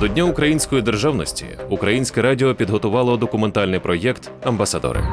До Дня української державності Українське радіо підготувало документальний проєкт Амбасадори.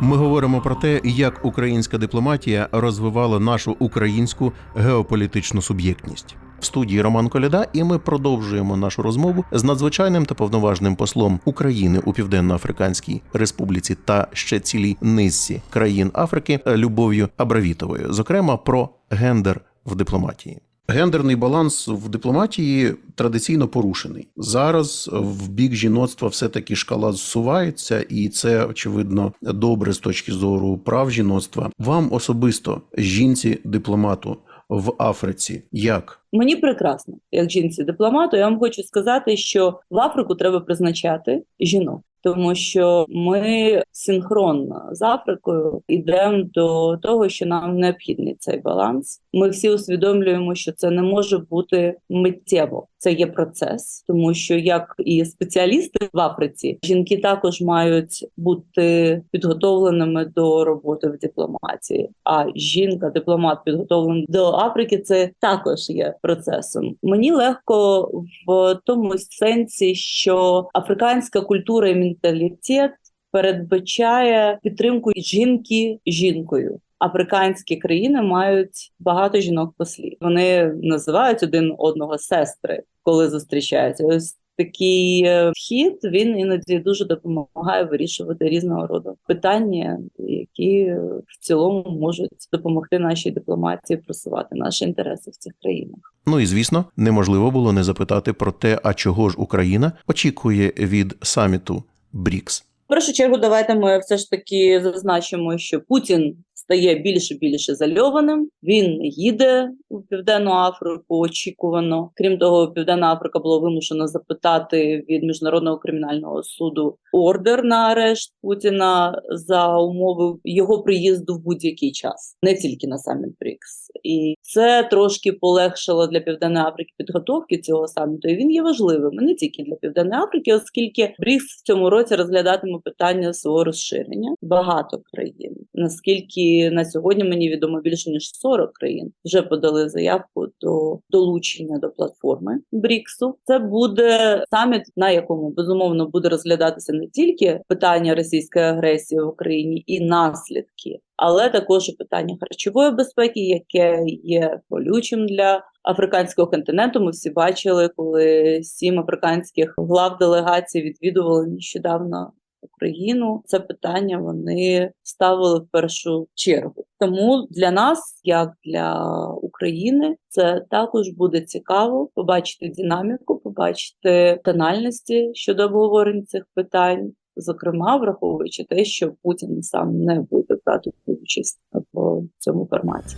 Ми говоримо про те, як українська дипломатія розвивала нашу українську геополітичну суб'єктність. В студії Роман Коляда, і ми продовжуємо нашу розмову з надзвичайним та повноважним послом України у Південно-Африканській Республіці та ще цілій низці країн Африки Любов'ю Абравітовою, зокрема про гендер в дипломатії. Гендерний баланс в дипломатії традиційно порушений. Зараз в бік жіноцтва все-таки шкала зсувається, і це очевидно добре з точки зору прав жіноцтва. Вам особисто, жінці дипломату в Африці, як? Мені прекрасно, як жінці дипломату. Я вам хочу сказати, що в Африку треба призначати жінок, тому що ми синхронно з Африкою йдемо до того, що нам необхідний цей баланс. Ми всі усвідомлюємо, що це не може бути миттєво. Це є процес, тому що як і спеціалісти в Африці, жінки також мають бути підготовленими до роботи в дипломатії. А жінка, дипломат, підготовлений до Африки, це також є процесом. Мені легко в тому сенсі, що африканська культура і менталітет передбачає підтримку жінки жінкою. Африканські країни мають багато жінок-послів. Вони називають один одного сестри, коли зустрічаються. Ось такий е, вхід він іноді дуже допомагає вирішувати різного роду питання, які в цілому можуть допомогти нашій дипломатії просувати наші інтереси в цих країнах. Ну і звісно, неможливо було не запитати про те, а чого ж Україна очікує від саміту БРІКС. В першу чергу, давайте ми все ж таки зазначимо, що Путін стає більше більше зальованим. Він їде у південну Африку очікувано. Крім того, Південна Африка була вимушена запитати від міжнародного кримінального суду ордер на арешт Путіна за умови його приїзду в будь-який час, не тільки на саміт БРІКС. І це трошки полегшило для Південної Африки підготовки цього саміту. І він є важливим не тільки для Південної Африки, оскільки БРІКС в цьому році розглядатиме питання свого розширення. Багато країн. Наскільки на сьогодні мені відомо більше ніж 40 країн вже подали заявку до долучення до платформи БРІКСу. Це буде саміт, на якому безумовно буде розглядатися не тільки питання російської агресії в Україні і наслідки, але також і питання харчової безпеки, яке є болючим для африканського континенту. Ми всі бачили, коли сім африканських глав делегацій відвідували нещодавно. Україну це питання вони ставили в першу чергу. Тому для нас, як для України, це також буде цікаво побачити динаміку, побачити тональності щодо обговорень цих питань. Зокрема, враховуючи те, що Путін сам не буде брати участь в цьому форматі.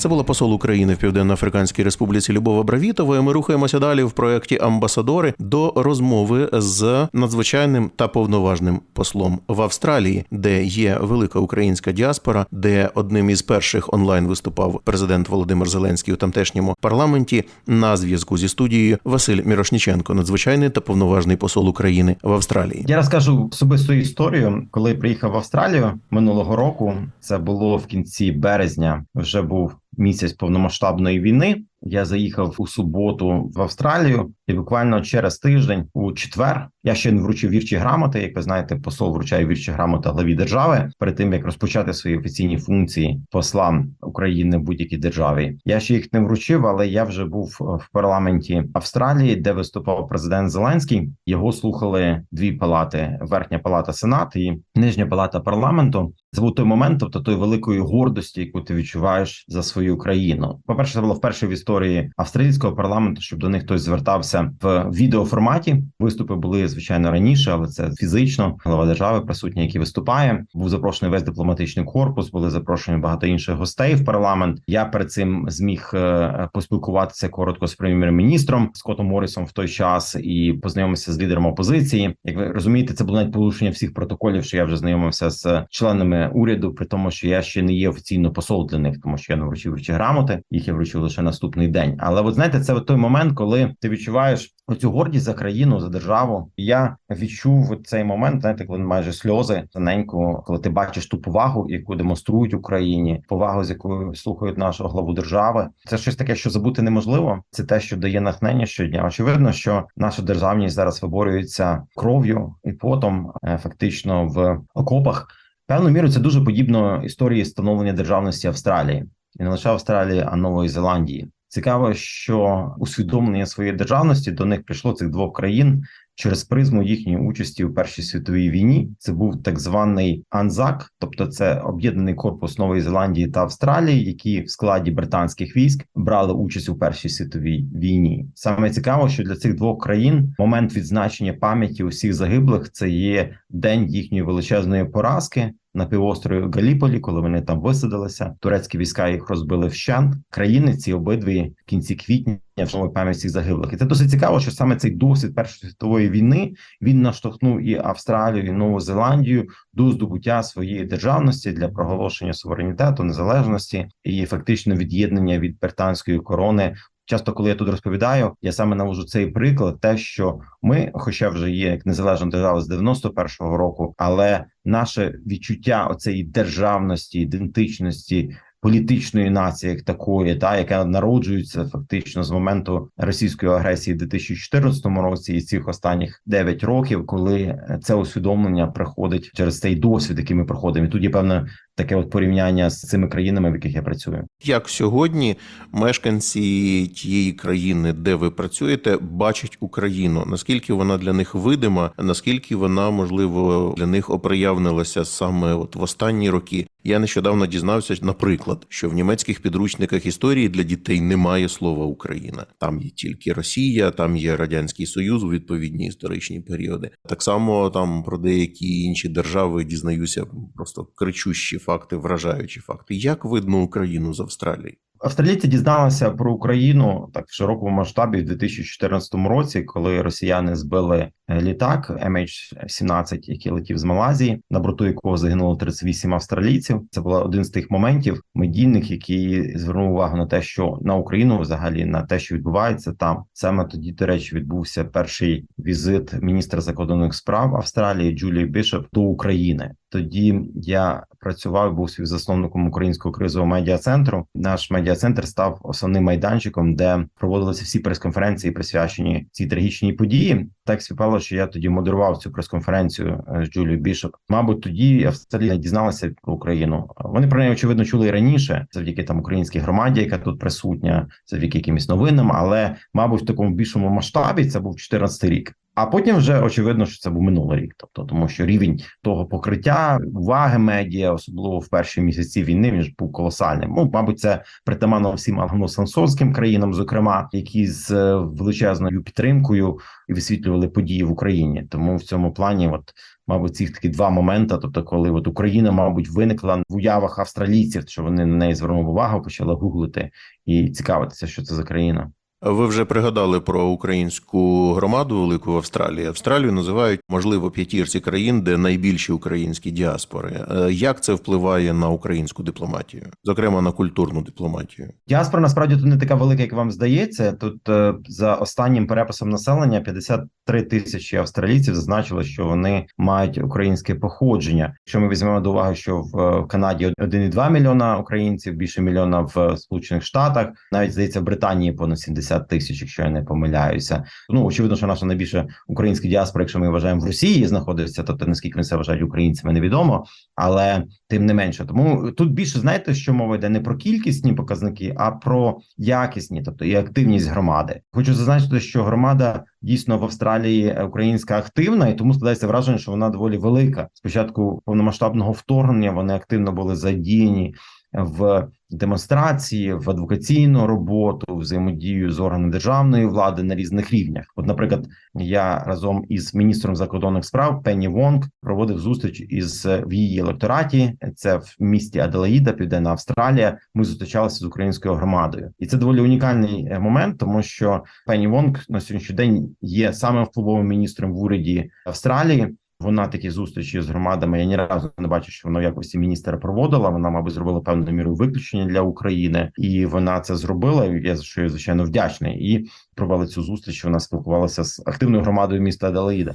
Це була посол України в Південно-Африканській Республіці Любова Бравітова. І Ми рухаємося далі в проєкті Амбасадори до розмови з надзвичайним та повноважним послом в Австралії, де є велика українська діаспора, де одним із перших онлайн виступав президент Володимир Зеленський у тамтешньому парламенті. На зв'язку зі студією Василь Мірошніченко, надзвичайний та повноважний посол України в Австралії. Я розкажу особисту історію, коли приїхав в Австралію минулого року. Це було в кінці березня. Вже був місяць повномасштабної війни. Я заїхав у суботу в Австралію, і буквально через тиждень, у четвер, я ще не вручив вірчі грамоти. Як ви знаєте, посол вручає вірчі грамоти главі держави перед тим як розпочати свої офіційні функції посла України в будь-якій державі. Я ще їх не вручив, але я вже був в парламенті Австралії, де виступав президент Зеленський. Його слухали дві палати: верхня палата Сенат і нижня палата парламенту. Це був той момент, тобто той великої гордості, яку ти відчуваєш за свою країну. По перше, це було вперше в історії австралійського парламенту, щоб до них хтось звертався в відеоформаті. Виступи були звичайно раніше, але це фізично глава держави присутній, який виступає. Був запрошений весь дипломатичний корпус. Були запрошені багато інших гостей в парламент. Я перед цим зміг е, поспілкуватися коротко з прем'єр-міністром Скоттом Моррісом в той час і познайомився з лідером опозиції. Як ви розумієте, це було навіть порушення всіх протоколів, що я вже знайомився з членами уряду, при тому, що я ще не є офіційно посол для них, тому що я не вручив вручі грамоти, їх я вручив лише наступний день. Але от знаєте, це от той момент, коли ти відчуваєш оцю гордість за країну, за державу. Я відчув цей момент, знаєте, коли майже сльози тоненько, коли ти бачиш ту повагу, яку демонструють Україні, повагу, з якою слухають нашого главу держави. Це щось таке, що забути неможливо. Це те, що дає натхнення щодня. Очевидно, що наша державність зараз виборюється кров'ю і потом, е, фактично в окопах. Певною мірою це дуже подібно історії становлення державності Австралії, і не лише Австралії, а Нової Зеландії. Цікаво, що усвідомлення своєї державності до них прийшло цих двох країн через призму їхньої участі у Першій світовій війні. Це був так званий Анзак, тобто це об'єднаний корпус Нової Зеландії та Австралії, які в складі британських військ брали участь у Першій світовій війні. Саме цікаво, що для цих двох країн момент відзначення пам'яті усіх загиблих це є день їхньої величезної поразки. На півострові Галіполі, коли вони там висадилися, турецькі війська їх розбили вщент. Країни ці обидві в кінці квітня вшанують пам'ять всіх загиблих. І це досить цікаво, що саме цей досвід Першої світової війни він наштовхнув і Австралію, і Нову Зеландію до здобуття своєї державності для проголошення суверенітету, незалежності і фактично від'єднання від британської корони. Часто, коли я тут розповідаю, я саме навожу цей приклад, те, що ми, хоча вже є як незалежна держава з 91-го року, але наше відчуття оцеї державності, ідентичності. Політичної нації, як такої, та яка народжується фактично з моменту російської агресії в 2014 році, і цих останніх 9 років, коли це усвідомлення приходить через цей досвід, який ми проходимо. І тут є певне таке от порівняння з цими країнами, в яких я працюю. Як сьогодні мешканці тієї країни, де ви працюєте, бачать Україну? Наскільки вона для них видима? Наскільки вона можливо для них оприявнилася саме от в останні роки? Я нещодавно дізнався, наприклад, що в німецьких підручниках історії для дітей немає слова Україна. Там є тільки Росія, там є Радянський Союз у відповідні історичні періоди. Так само там про деякі інші держави дізнаюся просто кричущі факти, вражаючі факти. Як видно Україну з Австралії? Австралійці дізналися про Україну так в широкому масштабі в 2014 році, коли росіяни збили літак MH17, який летів з Малайзії, на борту якого загинуло 38 австралійців. Це був один з тих моментів медійних, який звернув увагу на те, що на Україну, взагалі, на те, що відбувається там. Саме тоді, до речі, відбувся перший візит міністра закордонних справ Австралії Джулії Бішоп до України. Тоді я працював, був співзасновником українського кризового медіа-центру. Наш медіа-центр став основним майданчиком, де проводилися всі прес-конференції, присвячені цій трагічній події. Так співпало, що я тоді модерував цю прес-конференцію е, з Джулією Бішоп. Мабуть, тоді Австралія дізналася про Україну. Вони про неї очевидно чули і раніше, завдяки там українській громаді, яка тут присутня, завдяки якимось новинам. Але, мабуть, в такому більшому масштабі це був 14 рік. А потім вже очевидно, що це був минулий рік, тобто тому, що рівень того покриття уваги медіа, особливо в перші місяці війни, він ж був колосальним. Ну, мабуть, це притаманно всім англосаксонським країнам, зокрема, які з е, величезною підтримкою висвітлювали події в Україні. Тому в цьому плані, от мабуть, цих такі два моменти. Тобто, коли от Україна, мабуть, виникла в уявах австралійців, що вони на неї звернули увагу, почали гуглити і цікавитися, що це за країна. Ви вже пригадали про українську громаду велику в Австралії. Австралію називають можливо п'ятірці країн, де найбільші українські діаспори. Е, Як це впливає на українську дипломатію, зокрема на культурну дипломатію? Діаспора насправді тут не така велика, як вам здається. Тут е, за останнім переписом населення 53 тисячі австралійців зазначили, що вони мають українське походження. Якщо ми візьмемо до уваги, що в е, Канаді 1,2 мільйона українців, більше мільйона в Сполучених Штатах, навіть здається, в Британії понад 70 тисяч, якщо я не помиляюся. Ну очевидно, що наша найбільша українська діаспора, якщо ми вважаємо в Росії, знаходиться, тобто наскільки вони себе вважають українцями, невідомо, але тим не менше. Тому тут більше знаєте, що мова йде не про кількісні показники, а про якісні, тобто і активність громади. Хочу зазначити, що громада дійсно в Австралії е, українська активна, і тому складається враження, що вона доволі велика. Спочатку повномасштабного вторгнення вони активно були задіяні в демонстрації, в адвокаційну роботу, взаємодію з органами державної влади на різних рівнях. От, наприклад, я разом із міністром закордонних справ Пенні Вонг проводив зустріч із в її електораті. Це в місті Аделаїда, Південна Австралія. Ми зустрічалися з українською громадою, і це доволі унікальний е, момент, тому що Пенні Вонг на сьогоднішній день є самим впливовим міністром в уряді Австралії. Вона такі зустрічі з громадами. Я ні разу не бачу, що вона якось міністра проводила. Вона, мабуть, зробила певну міру виключення для України, і вона це зробила. Я за що я звичайно вдячний. І провели цю зустріч. Вона спілкувалася з активною громадою міста Аделаїда.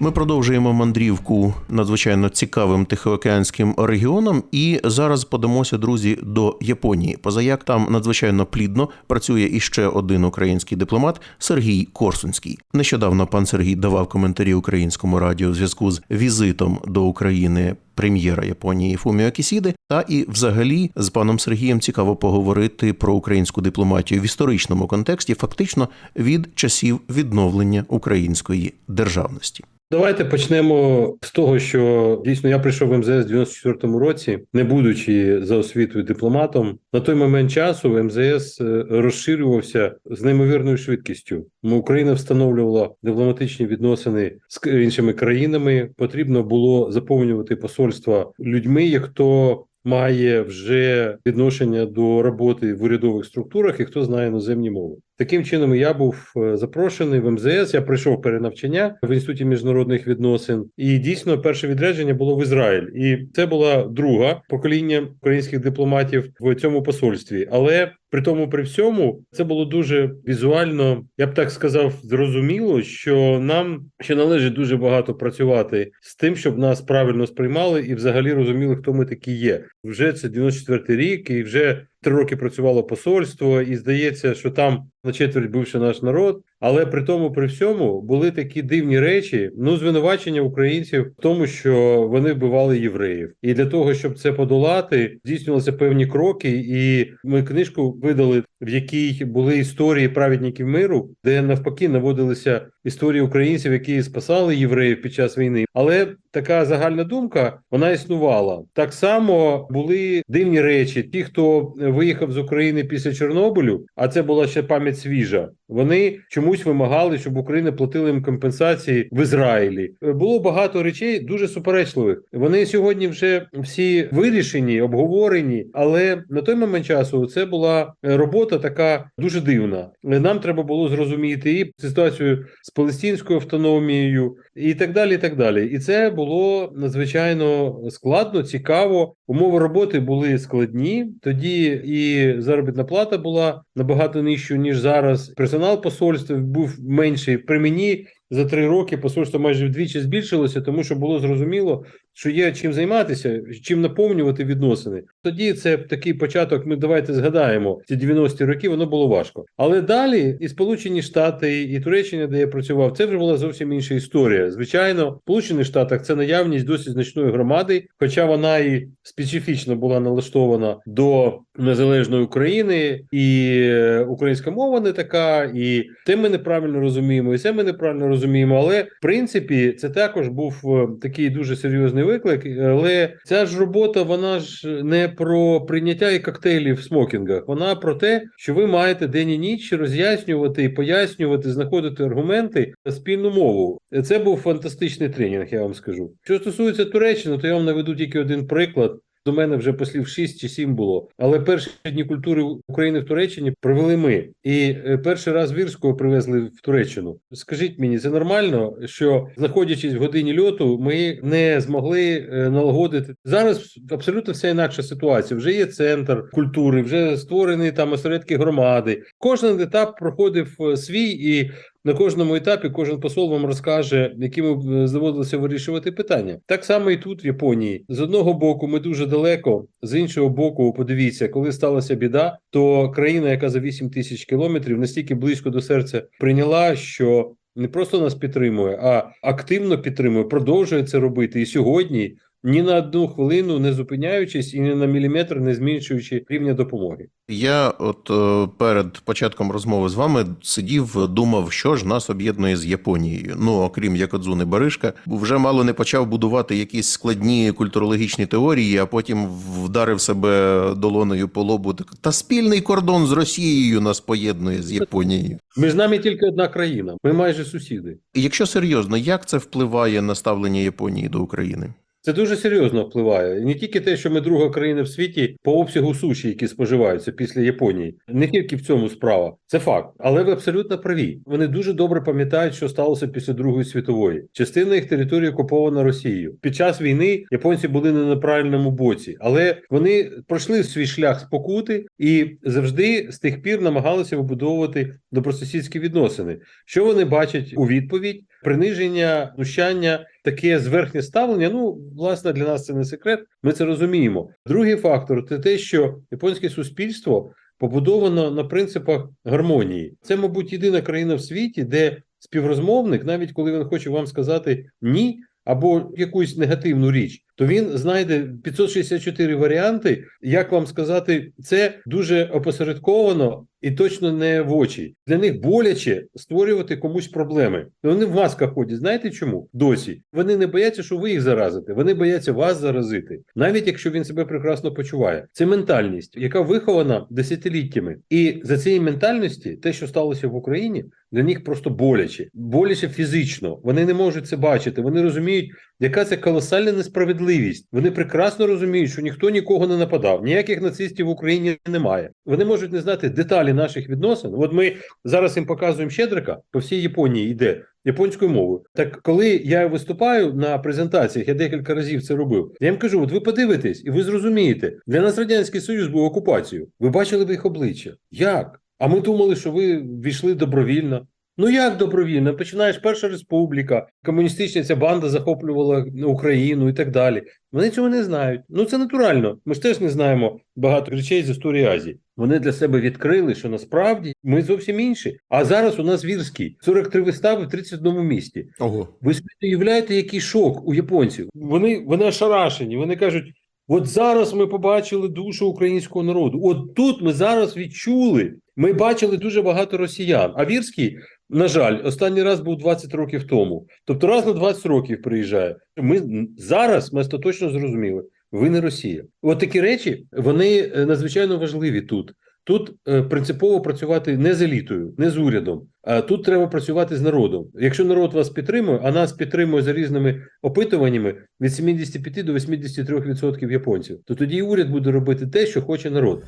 Ми продовжуємо мандрівку надзвичайно цікавим тихоокеанським регіоном, і зараз подамося, друзі, до Японії. Позаяк там надзвичайно плідно працює іще один український дипломат Сергій Корсунський. Нещодавно пан Сергій давав коментарі українському радіо в зв'язку з візитом до України прем'єра Японії Фуміо Кісіди. Та і взагалі з паном Сергієм цікаво поговорити про українську дипломатію в історичному контексті, фактично від часів відновлення української державності. Давайте почнемо з того, що дійсно я прийшов в МЗС в 94-му році, не будучи за освітою дипломатом. На той момент часу МЗС е, розширювався з неймовірною швидкістю. Україна встановлювала дипломатичні відносини з іншими країнами. Потрібно було заповнювати посольства людьми, хто має вже відношення до роботи в урядових структурах і хто знає іноземні мови. Таким чином, я був е, запрошений в МЗС. Я прийшов перенавчання в інституті міжнародних відносин, і дійсно перше відрядження було в Ізраїль. І це була друга покоління українських дипломатів в цьому посольстві. Але при тому, при всьому, це було дуже візуально, я б так сказав, зрозуміло, що нам ще належить дуже багато працювати з тим, щоб нас правильно сприймали і взагалі розуміли, хто ми такі є. Вже це 94-й рік, і вже три роки працювало посольство, і здається, що там на четверть бивши наш народ. Але при тому, при всьому, були такі дивні речі, ну звинувачення українців в тому, що вони вбивали євреїв, і для того, щоб це подолати, здійснювалися певні кроки. І ми книжку видали, в якій були історії праведників миру, де навпаки наводилися історії українців, які спасали євреїв під час війни. Але така загальна думка вона існувала. Так само були дивні речі. Ті, хто виїхав з України після Чорнобилю, а це була ще пам'ять свіжа. Вони чомусь вимагали, щоб Україна платила їм компенсації в Ізраїлі. Було багато речей дуже суперечливих. Вони сьогодні вже всі вирішені, обговорені, але на той момент часу це була е, робота така дуже дивна. Нам треба було зрозуміти і ситуацію з палестинською автономією, і так далі. І так далі. І це було надзвичайно складно, цікаво. Умови роботи були складні. Тоді і заробітна плата була набагато нижчою, ніж зараз. Персонал посольства був менший. При мені за три роки посольство майже вдвічі збільшилося, тому що було зрозуміло, що є чим займатися, чим наповнювати відносини. Тоді це такий початок. Ми давайте згадаємо ці 90-ті роки. Воно було важко. Але далі і Сполучені Штати, і Туреччина, де я працював, це вже була зовсім інша історія. Звичайно, в Сполучених Штатах це наявність досить значної громади, хоча вона і специфічно була налаштована до незалежної України, і е, українська мова не така, і це ми неправильно розуміємо, і це ми неправильно розуміємо. Але в принципі це також був е, такий дуже серйозний виклик. Але ця ж робота, вона ж не про прийняття і коктейлів в смокінгах. Вона про те, що ви маєте день і ніч роз'яснювати і пояснювати, знаходити аргументи спільну мову. Це був фантастичний тренінг, я вам скажу. Що стосується Туреччини, то я вам наведу тільки один приклад. До мене вже послів 6 чи 7 було. Але перші дні культури України в Туреччині провели ми. І е, перший раз Вірського привезли в Туреччину. Скажіть мені, це нормально, що знаходячись в годині льоту, ми не змогли е, налагодити зараз. Абсолютно вся інакша ситуація. Вже є центр культури, вже створені там осередки громади. Кожен етап проходив е, свій і. На кожному етапі кожен посол вам розкаже, якими е, доводилося вирішувати питання. Так само і тут, в Японії. З одного боку, ми дуже далеко, з іншого боку, подивіться, коли сталася біда, то країна, яка за 8 тисяч кілометрів настільки близько до серця прийняла, що не просто нас підтримує, а активно підтримує, продовжує це робити. І сьогодні ні на одну хвилину не зупиняючись і ні на міліметр не зменшуючи рівня допомоги. Я от е, перед початком розмови з вами сидів, думав, що ж нас об'єднує з Японією. Ну окрім Якодзуни Баришка, вже мало не почав будувати якісь складні культурологічні теорії, а потім вдарив себе долоною по лобу. Та спільний кордон з Росією нас поєднує з Японією. Між нами тільки одна країна. Ми майже сусіди. І Якщо серйозно, як це впливає на ставлення Японії до України? Це дуже серйозно впливає. Не тільки те, що ми друга країна в світі по обсягу суші, які споживаються після Японії. Не тільки в цьому справа. Це факт. Але ви абсолютно праві. Вони дуже добре пам'ятають, що сталося після Другої світової. Частина їх території окупована Росією. Під час війни японці були не на правильному боці, але вони пройшли свій шлях спокути і завжди з тих пір намагалися вибудовувати добросусідські відносини. Що вони бачать у відповідь? Приниження, знущання, таке зверхнє ставлення. Ну, власне, для нас це не секрет. Ми це розуміємо. Другий фактор це те, що японське суспільство побудовано на принципах гармонії. Це, мабуть, єдина країна в світі, де співрозмовник, навіть коли він хоче вам сказати ні. Або якусь негативну річ, то він знайде 564 варіанти, як вам сказати, це дуже опосередковано і точно не в очі. Для них боляче створювати комусь проблеми. Вони в масках ходять. Знаєте чому? Досі вони не бояться, що ви їх заразите. Вони бояться вас заразити, навіть якщо він себе прекрасно почуває. Це ментальність, яка вихована десятиліттями, і за цієї ментальності, те, що сталося в Україні, для них просто боляче, боляче фізично. Вони не можуть це бачити. Вони розуміють, яка це колосальна несправедливість. Вони прекрасно розуміють, що ніхто нікого не нападав, ніяких нацистів в Україні немає. Вони можуть не знати деталі наших відносин. От ми зараз їм показуємо Щедрика по всій Японії йде японською мовою. Так коли я виступаю на презентаціях, я декілька разів це робив. Я їм кажу: от ви подивитесь, і ви зрозумієте, для нас радянський союз був окупацією. Ви бачили б їх обличчя? Як? А ми думали, що ви війшли добровільно. Ну як добровільно? Починаєш Перша Республіка, комуністична ця банда захоплювала Україну і так далі. Вони цього не знають. Ну це натурально. Ми ж теж не знаємо багато речей з історії Азії. Вони для себе відкрили, що насправді ми зовсім інші. А зараз у нас вірський 43 вистави в 31 місті. Ого. Ви собі уявляєте, який шок у японців? Вони, вони ошарашені. Вони кажуть: от зараз ми побачили душу українського народу. От тут ми зараз відчули. Ми бачили дуже багато росіян. А Вірський, на жаль, останній раз був 20 років тому. Тобто раз на 20 років приїжджає. Ми зараз ми остаточно зрозуміли. Ви не Росія. От такі речі вони е, надзвичайно важливі тут. Тут е, принципово працювати не з елітою, не з урядом, а тут треба працювати з народом. Якщо народ вас підтримує, а нас підтримує за різними опитуваннями від 75 до 83% японців, то тоді і уряд буде робити те, що хоче народ.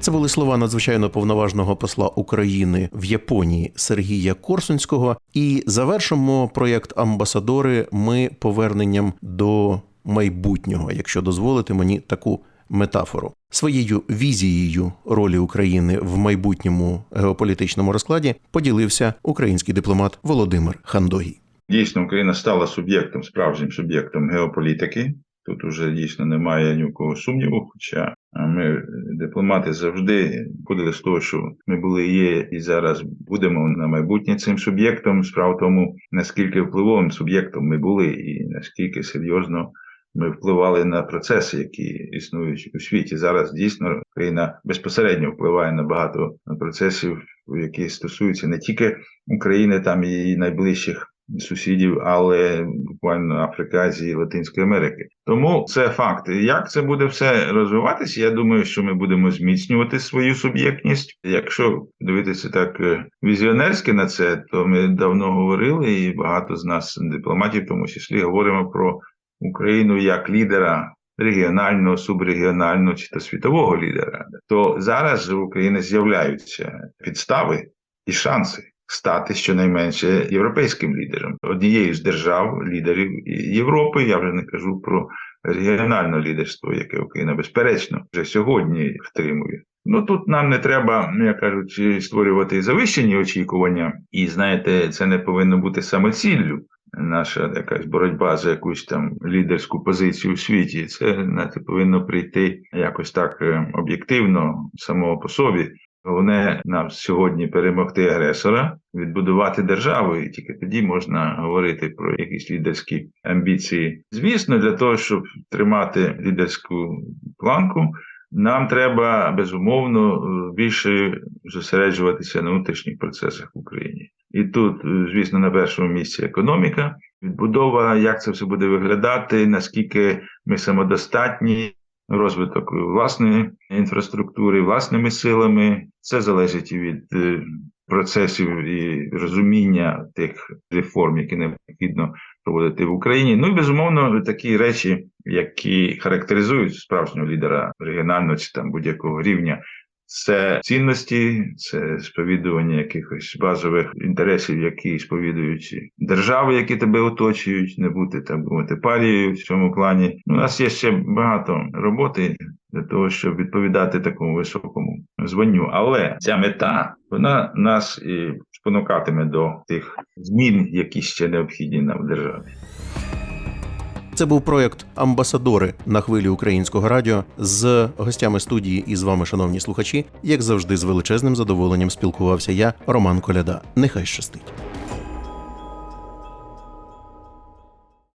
Це були слова надзвичайно повноважного посла України в Японії Сергія Корсунського. І завершимо проєкт Амбасадори ми поверненням до майбутнього, якщо дозволите мені таку метафору. Своєю візією ролі України в майбутньому геополітичному розкладі поділився український дипломат Володимир Хандогій. Дійсно, Україна стала суб'єктом, справжнім суб'єктом геополітики. Тут уже дійсно немає ні у кого сумніву. Хоча ми, дипломати, завжди ходили з того, що ми були, є і зараз будемо на майбутнє цим суб'єктом. Справа в тому, наскільки впливовим суб'єктом ми були, і наскільки серйозно ми впливали на процеси, які існують у світі. Зараз дійсно Україна безпосередньо впливає на багато процесів, які стосуються не тільки України, там і її найближчих сусідів, але буквально Африки, Азії, Латинської Америки. Тому це факт. Як це буде все розвиватися? Я думаю, що ми будемо зміцнювати свою суб'єктність. Якщо дивитися так е, візіонерськи на це, то ми давно говорили, і багато з нас, дипломатів, в тому числі, говоримо про Україну як лідера. Регіонального, субрегіонального чи то світового лідера, то зараз в Україні з'являються підстави і шанси стати щонайменше європейським лідером, однією з держав, лідерів Європи. Я вже не кажу про регіональне лідерство, яке Україна безперечно вже сьогодні втримує. Ну тут нам не треба, як кажуть, створювати завищені очікування, і знаєте, це не повинно бути самоціллю. Наша якась боротьба за якусь там лідерську позицію у світі, це знаєте, повинно прийти якось так е, об'єктивно самого по собі. Головне нам сьогодні перемогти агресора, відбудувати державу, і тільки тоді можна говорити про якісь лідерські амбіції. Звісно, для того, щоб тримати лідерську планку, нам треба безумовно більше зосереджуватися на внутрішніх процесах в Україні. І тут, звісно, на першому місці економіка, відбудова, як це все буде виглядати, наскільки ми самодостатні розвиток власної інфраструктури, власними силами. Це залежить від процесів і розуміння тих реформ, які необхідно проводити в Україні. Ну і безумовно такі речі, які характеризують справжнього лідера регіонального чи там будь-якого рівня. Це цінності, це сповідування якихось базових інтересів, які сповідують держави, які тебе оточують, не бути так мовити парією в цьому плані. У нас є ще багато роботи для того, щоб відповідати такому високому званню. Але ця мета вона нас і спонукатиме до тих змін, які ще необхідні нам в державі. Це був проект Амбасадори на хвилі українського радіо з гостями студії і з вами, шановні слухачі. Як завжди, з величезним задоволенням спілкувався я, Роман Коляда. Нехай щастить.